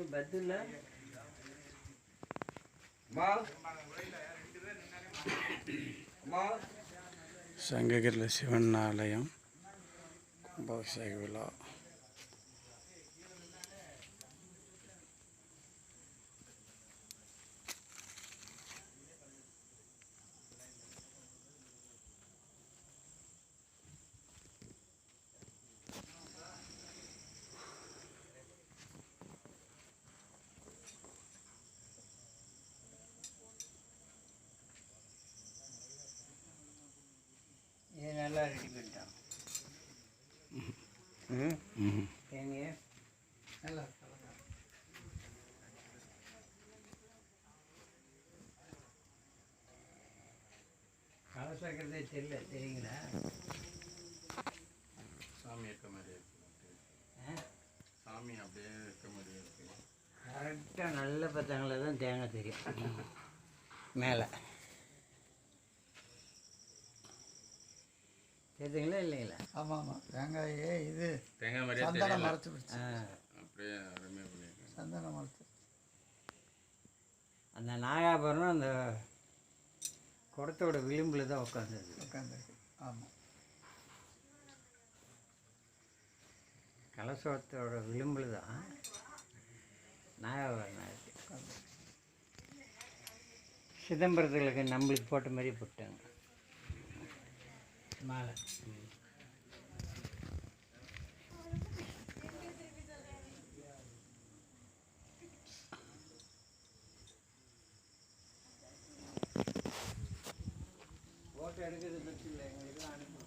இது பத்துல சங்ககிரில சிவன் ஆலயம் கும்பாபிஷேக விழா. இது ரெடி பண்ணிட்டான் ம் நல்லா தெரியல தெரியுங்களா சாமி இருக்க மாதிரி இருக்கு சாமி அப்படியே இருக்க மாதிரி இருக்கு கரெக்டாக நல்ல பத்தங்களை தான் தேங்காய் தெரியும். மேலே. தெரியுதுங்களா இல்லைங்களா? ஆமாம். ஆமாம் வெங்காயே இது. தேங்காய் மாதிரியே சந்தனம் பிடிச்சி ஆ. அப்படியே அருமையாக பண்ணியிருக்கேன் சந்தனம் மரத்து அந்த நாகாபரணம் அந்த குடத்தோட விளிம்பில் தான் உட்காந்துருக்கு உட்காந்துருக்கு ஆமாம் கலசத்தோட விளிம்பில் தான் நாகாபரணம் இருக்கு. உட்காந்துருக்கு சிதம்பரத்தில் நம்மளுக்கு போட்ட மாதிரி போட்டாங்க. มาละโอเคเดี๋ยวจะชิมแรงเลยก็ได้